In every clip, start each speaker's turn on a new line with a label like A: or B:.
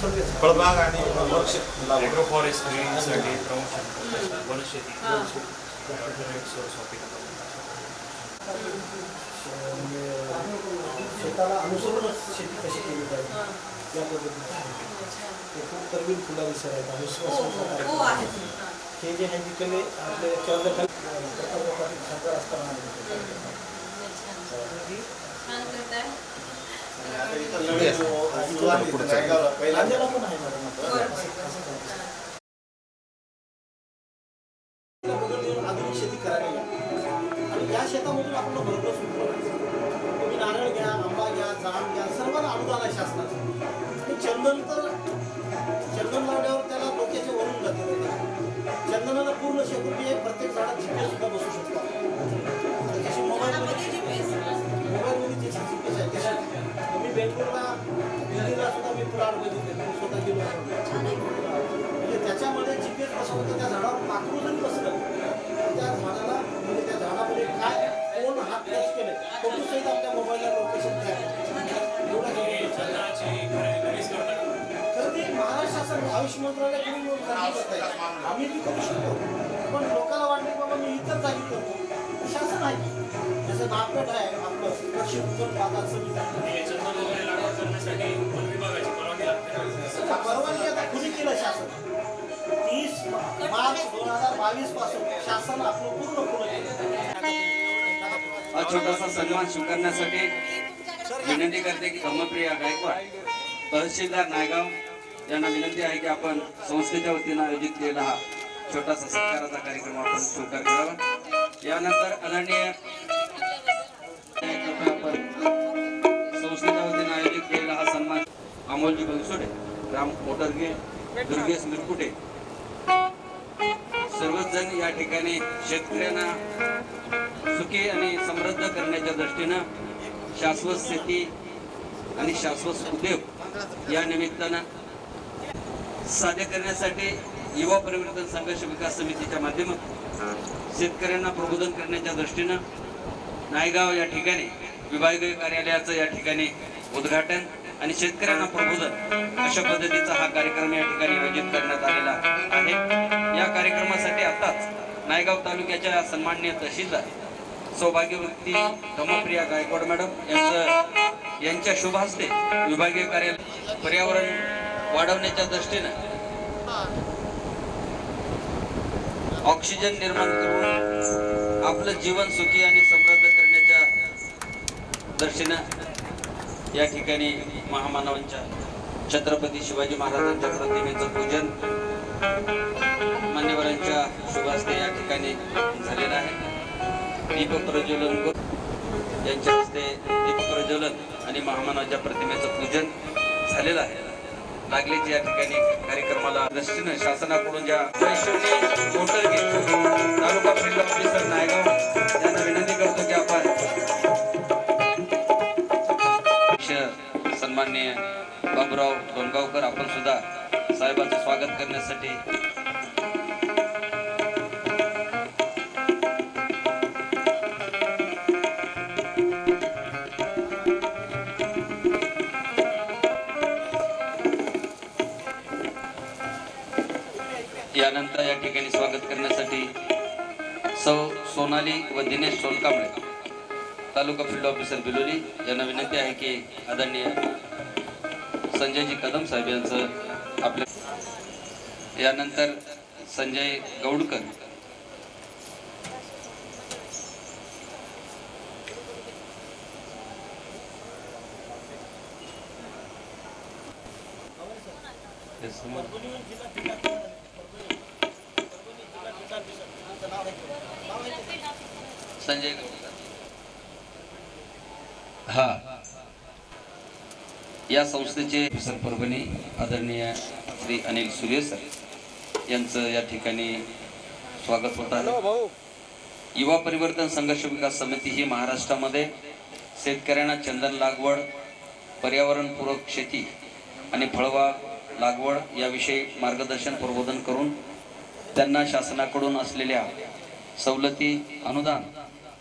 A: सगळेच
B: फळबाग आणि वृक्ष लागवड
C: ॲग्रो फॉरेस्ट्रीसाठी प्रमोशन वनशेती.
A: शेताला अनुसरूनच शेती कशी केली पाहिजे?
D: हां.
A: या खूप तरवीन फुला दिसत आहेत आणि
D: हे
A: जे आहे केले आपले खासदार असताना नांदेडला पण आहे मॅडम आयुष मंत्रालयाकडून गरजेचं आहे. आम्ही ती करू शकतो. पण लोकांना वाटते बाबा मी इतर जागी करतो शासन आहे. की. जसं नागपेठ आहे आपलं कृषी उत्पन्न बाजार समिती.
C: परवानगी लागते
A: आता खुली केलं शासन? तीस मार्च दोन हजार बावीसपासून शासन आपलं पूर्ण
E: हा छोटासा सन्मान स्वीकारण्यासाठी विनंती करते की धम्मप्रिया गायकवाड तहसीलदार नायगाव यांना विनंती आहे की आपण संस्थेच्या वतीनं आयोजित केलेला हा छोटासा सत्काराचा कार्यक्रम आपण स्वीकार करावा. यानंतर आदरणीय संस्थेच्या वतीनं आयोजित केलेला हा सन्मान अमोलजी बनसोडे राम मोटरगे दुर्गेश मिरकुटे सर्वच जण या ठिकाणी शेतकऱ्यांना सुखी आणि समृद्ध करण्याच्या दृष्टीनं शाश्वत शेती आणि शाश्वत उद्योग या निमित्तानं साध्य करण्यासाठी युवा परिवर्तन संघर्ष विकास समितीच्या माध्यमातून शेतकऱ्यांना प्रबोधन करण्याच्या दृष्टीनं नायगाव या ठिकाणी विभागीय कार्यालयाचं या ठिकाणी उद्घाटन आणि शेतकऱ्यांना प्रबोधन अशा पद्धतीचा हा कार्यक्रम या ठिकाणी आयोजित करण्यात आलेला आहे. या कार्यक्रमासाठी आताच नायगाव तालुक्याच्या सन्माननीय तहसीलदार सौभाग्यवती धमप्रिया गायकवाड मॅडम यांचं यांच्या शुभ हस्ते विभागीय कार्यालय पर्यावरण वाढवण्याच्या दृष्टीनं. ऑक्सिजन निर्माण करून आपलं जीवन सुखी आणि समृद्ध करण्याच्या दृष्टीनं या ठिकाणी महामानवांच्या छत्रपती शिवाजी महाराजांच्या प्रतिमेचं पूजन मान्यवरांच्या शुभास्ते या ठिकाणी झालेलं आहे. दीप प्रज्वलन यांच्या हस्ते दीप प्रज्वलन आणि महामानवाच्या प्रतिमेचं पूजन झालेलं आहे. लागलीच या ठिकाणी कार्यक्रमाला. दृष्टीनं शासनाकडून ज्या वैशिष्ट्य मोटरगे तालुका फील्ड ऑफिसर नायगाव त्यांना विनंती करतो की आपण अध्यक्ष सन्माननीय बाबुराव डोणगावकर आपण सुद्धा साहेबांचं स्वागत करण्यासाठी त्यानंतर या ठिकाणी स्वागत करण्यासाठी सौ सोनाली व दिनेश सोनकांबळे तालुका फील्ड ऑफिसर बिलोली यांना विनंती आहे की आदरणीय संजयजी कदम साहेब यांचं आपल्या यानंतर संजय गौडकर समोर. संजय हा. या संस्थेचे सर परभणी आदरणीय श्री अनिल सूर्य सर यांचं या ठिकाणी स्वागत होत आहे. युवा परिवर्तन संघर्ष विकास समिती ही महाराष्ट्रामध्ये शेतकऱ्यांना चंदन लागवड पर्यावरणपूरक शेती आणि फळबाग लागवड याविषयी मार्गदर्शन प्रबोधन करून त्यांना शासनाकडून असलेल्या सवलती अनुदान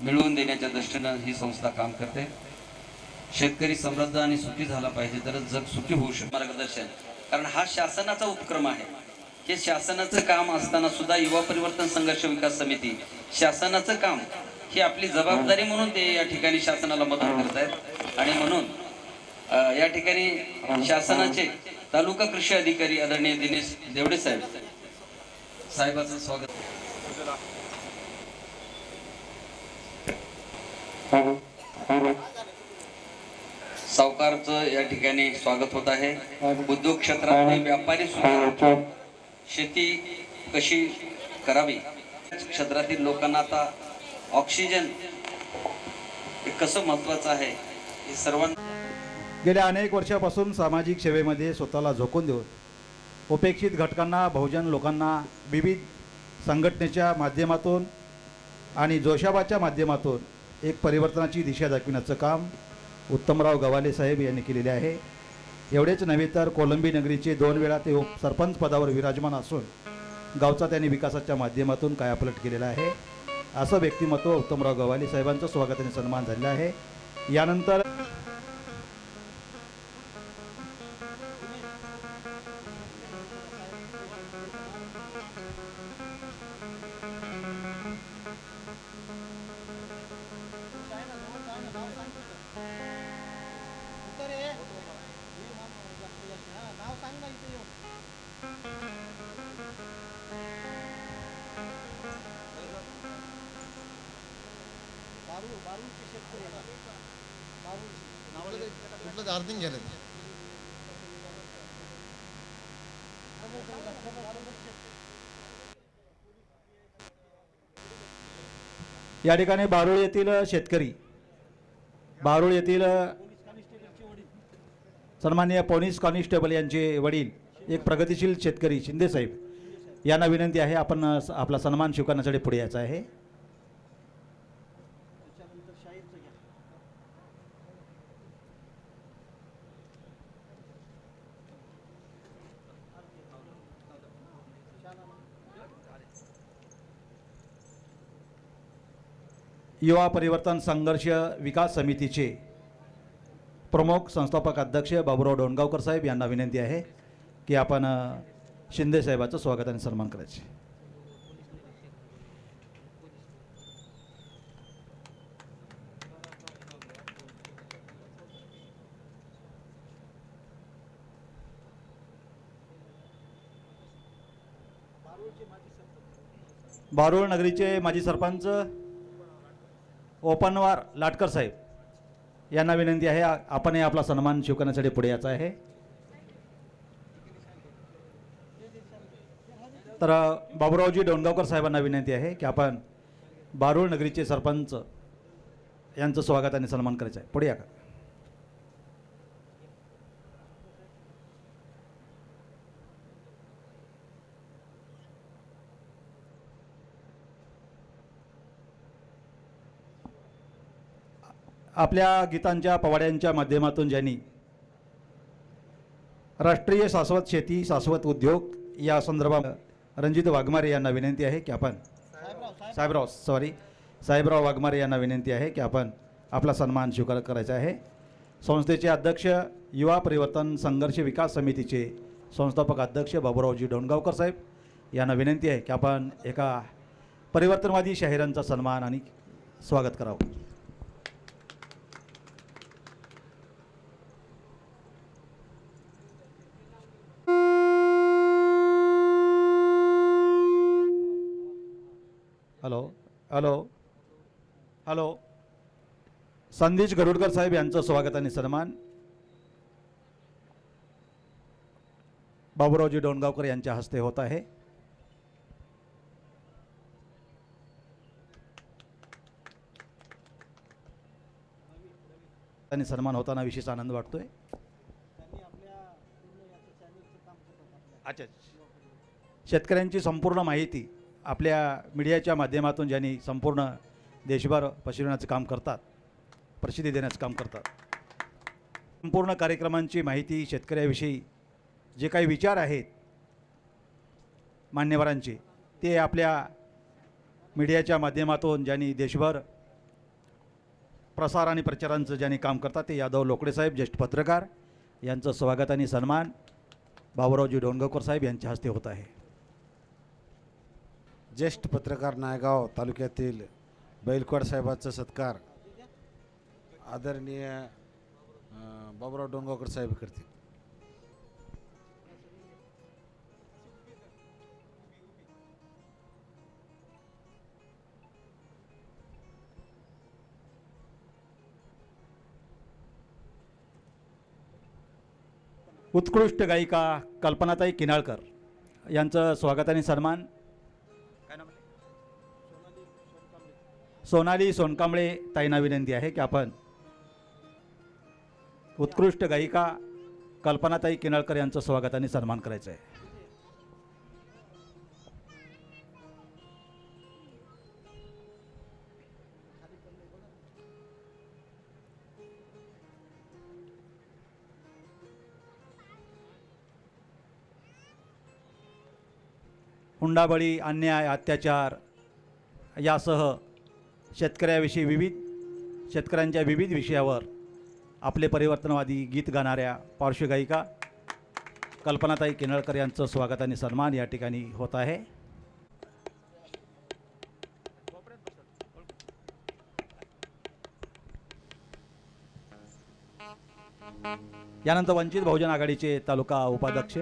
E: मिळवून देण्याच्या दृष्टीनं ही संस्था काम करते. शेतकरी समृद्ध आणि सुखी झाला पाहिजे तरच जग सुखी होऊ शकते. मार्गदर्शन. कारण हा शासनाचा उपक्रम आहे. हे शासनाचं काम असताना सुद्धा युवा परिवर्तन संघर्ष विकास समिती शासनाचं काम ही आपली जबाबदारी म्हणून ते या ठिकाणी शासनाला मदत करत आहेत आणि म्हणून या ठिकाणी शासनाचे तालुका कृषी अधिकारी आदरणीय दिनेश देवडे साहेब. साहेबाचं स्वागत. सावकारचं या ठिकाणी स्वागत होत आहे. उद्योग क्षेत्रातले व्यापारी सुद्धा शेती कशी करावी? क्षेत्रातील लोकांना आता ऑक्सिजन हे कसं महत्वाचं आहे हे सर्वांना
F: गेल्या अनेक वर्षापासून सामाजिक सेवेमध्ये स्वतःला झोकून देऊन उपेक्षित घटकांना बहुजन लोकांना विविध संघटनेच्या माध्यमातून आणि जोशाबाच्या माध्यमातून एक परिवर्तनाची दिशा दाखविण्याचं काम उत्तमराव गवाले साहेब यांनी केलेले आहे. एवढेच नव्हे तर कोलंबी नगरीचे दोन वेळा ते सरपंच पदावर विराजमान असून गावचा त्यांनी विकासाच्या माध्यमातून कायापलट केलेला आहे. असं व्यक्तिमत्व उत्तमराव गवाले साहेबांचं स्वागत आणि सन्मान झालेला आहे. यानंतर
B: ardın अर्थिंग
F: या ठिकाणी बारुळ येथील शेतकरी बारुळ येथील सन्माननीय पोलीस कॉन्स्टेबल यांचे वडील एक प्रगतिशील शेतकरी शिंदेसाहेब यांना विनंती आहे आपण आपला सन्मान स्वीकारण्यासाठी पुढे यायचं आहे. युवा परिवर्तन संघर्ष विकास समितीचे प्रमुख संस्थापक अध्यक्ष बाबुराव डोणगावकर साहेब यांना विनंती आहे की आपण शिंदे साहेबाचं स्वागत आणि सन्मान करायचे. बारुळ नगरीचे माजी सरपंच ओपनवार लाटकर साहेब यांना विनंती आहे आपणही आपला सन्मान स्वीकारण्यासाठी पुढे यायचं आहे. तर बाबूरावजी बाबुरावजी डोणगावकर साहेबांना विनंती आहे की आपण बारुळ नगरीचे सरपंच यांचं स्वागत आणि सन्मान करायचं आहे. पुढे या का? आपल्या गीतांच्या पवाड्यांच्या माध्यमातून ज्यांनी राष्ट्रीय शाश्वत शेती शाश्वत उद्योग या संदर्भात रणजित वाघमारे यांना विनंती आहे की आपण साहेबराव सॉरी साहेबराव वाघमारे यांना विनंती आहे की आपण आपला सन्मान स्वीकार करायचा आहे. संस्थेचे अध्यक्ष युवा परिवर्तन संघर्ष विकास समितीचे संस्थापक अध्यक्ष बाबूरावजी डोणगावकर साहेब यांना विनंती आहे की आपण एका परिवर्तनवादी शाहिरांचा सन्मान आणि स्वागत करावं. हॅलो. हॅलो. संदेश गरुडकर साहेब यांचं स्वागत आणि सन्मान. बाबुरावजी डोणगावकर यांच्या हस्ते होत आहे. आणि सन्मान होताना विशेष आनंद वाटतोय. अच्छा. शेतकऱ्यांची संपूर्ण माहिती आपल्या मीडियाच्या माध्यमातून ज्यांनी संपूर्ण देशभर पसरवण्याचं काम करतात प्रसिद्धी देण्याचं काम करतात. संपूर्ण कार्यक्रमांची माहिती शेतकऱ्याविषयी जे काही विचार आहेत मान्यवरांचे ते आपल्या मीडियाच्या माध्यमातून ज्यांनी देशभर प्रसार आणि प्रचारांचं ज्यांनी काम करतात ते यादव लोकडेसाहेब ज्येष्ठ पत्रकार यांचं स्वागत आणि सन्मान बाबुरावजी डोणगावकर साहेब यांच्या हस्ते होत आहे.
G: ज्येष्ठ पत्रकार नायगाव तालुक्यातील बैलकोड साहेबाचा सत्कार आदरणीय अं, बाबुराव डोंगावकर साहेब करतील.
F: उत्कृष्ट गायिका कल्पनाताई किनाळकर यांचं स्वागत आणि सन्मान. सोनाली सोनकांबळे ताईंना विनंती आहे की आपण उत्कृष्ट गायिका कल्पनाताई किनाळकर यांचं स्वागत आणि सन्मान करायचं आहे. हुंडाबळी अन्याय अत्याचार यासह शेतकऱ्याविषयी विविध शेतकऱ्यांच्या विविध विषयावर आपले परिवर्तनवादी गीत गाणाऱ्या पार्श्वगायिका कल्पनाताई किनळकर यांचं स्वागत आणि सन्मान या ठिकाणी होत आहे. यानंतर वंचित बहुजन आघाडीचे तालुका उपाध्यक्ष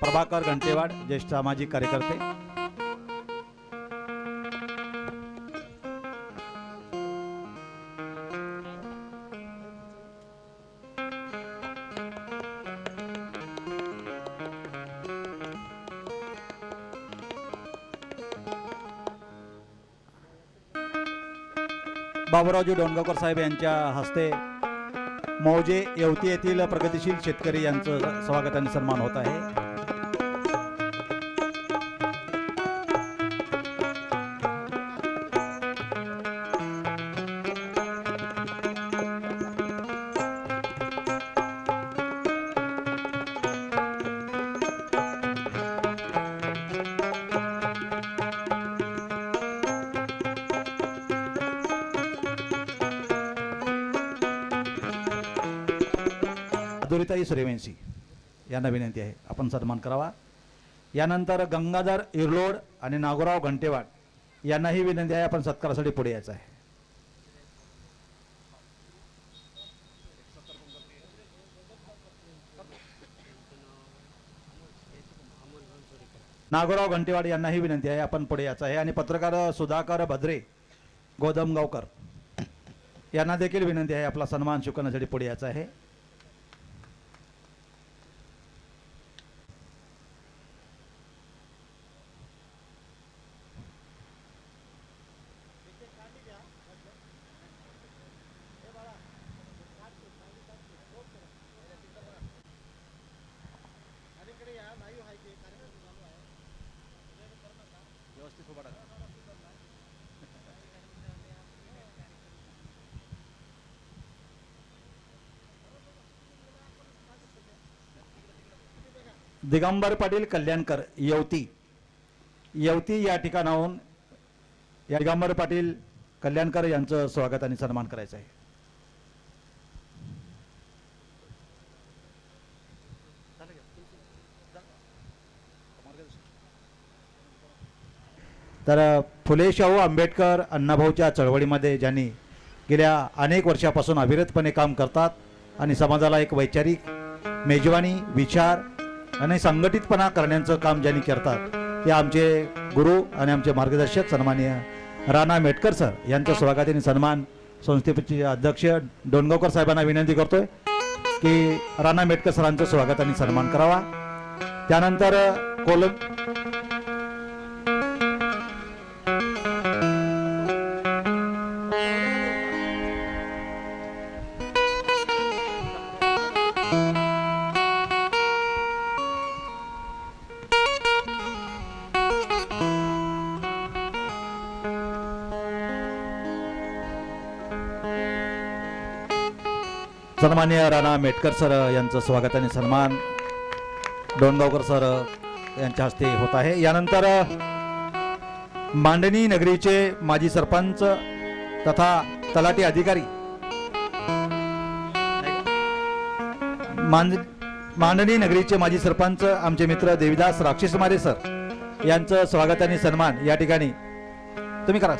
F: प्रभाकर घंटेवाड ज्येष्ठ सामाजिक कार्यकर्ते. बाबूरावजी डोणगावकर साहेब यांच्या हस्ते मौजे येवती येथील प्रगतिशील शेतकरी यांचं स्वागत आणि सन्मान होत आहे. दुरिताई सूर्यवंशी यांना विनंती आहे. आपण सन्मान करावा. यानंतर गंगाधर इरलोड आणि नागोराव घंटेवाड यांनाही विनंती आहे आपण सत्कारासाठी पुढे यायचं आहे. नागोराव घंटेवाड यांनाही विनंती आहे आपण पुढे यायचं आहे. आणि पत्रकार सुधाकर भद्रे गोदमगावकर यांना देखील विनंती आहे आपला सन्मान शिकवण्यासाठी पुढे यायचं आहे. दिगंबर पाटील कल्याणकर यवती. यवती या ठिकाणाहून या दिगंबर पाटील कल्याणकर यांचं स्वागत आणि सन्मान करायचं आहे. तर फुले शाहू आंबेडकर अण्णाभाऊच्या चळवळीमध्ये ज्यांनी गेल्या अनेक वर्षापासून अविरतपणे काम करतात आणि समाजाला एक वैचारिक मेजवानी विचार आणि संघटितपणा करण्याचं काम ज्यांनी करतात ते आमचे गुरु आणि आमचे मार्गदर्शक सन्माननीय राणा मेटकर सर यांच्या स्वागताने सन्मान संस्थेचे अध्यक्ष डोणगावकर साहेबांना विनंती करतोय की राणा मेटकर सरांचं स्वागत आणि सन्मान करावा. त्यानंतर कोलम सन्मान्य राणा मेटकर सर यांचं स्वागत आणि सन्मान. डोणगावकर सर यांच्या हस्ते होत आहे. यानंतर मांडणी नगरीचे माजी सरपंच तथा तलाठी अधिकारी. मांड मांडणी नगरीचे माजी सरपंच आमचे मित्र देविदास राक्षसमारे सर यांचं स्वागत आणि सन्मान या ठिकाणी. तुम्ही करा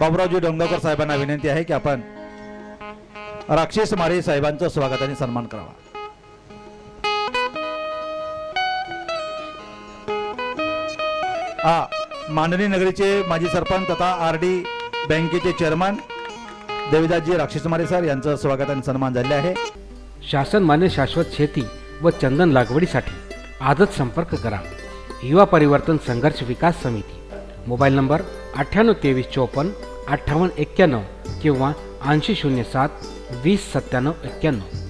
F: बाबुरावजी डोंगावकर साहेबांना विनंती आहे की आपण राक्षस मारे साहेबांचं स्वागत आणि सन्मान करावा. हा मांडणी नगरीचे माजी सरपंच तथा आर डी बँकेचे चेअरमन देविदासजी राक्षसमारे सर यांचं स्वागत आणि सन्मान झाले आहे.
H: शासन मान्य शाश्वत शेती व चंदन लागवडीसाठी आजच संपर्क करा. युवा परिवर्तन संघर्ष विकास समिती. मोबाईल नंबर अठ्ठ्याण्णव तेवीस चोपन्न अठ्ठावन्न एक्क्याण्णव किंवा ऐंशी शून्य सात वीस सत्त्याण्णव एक्क्याण्णव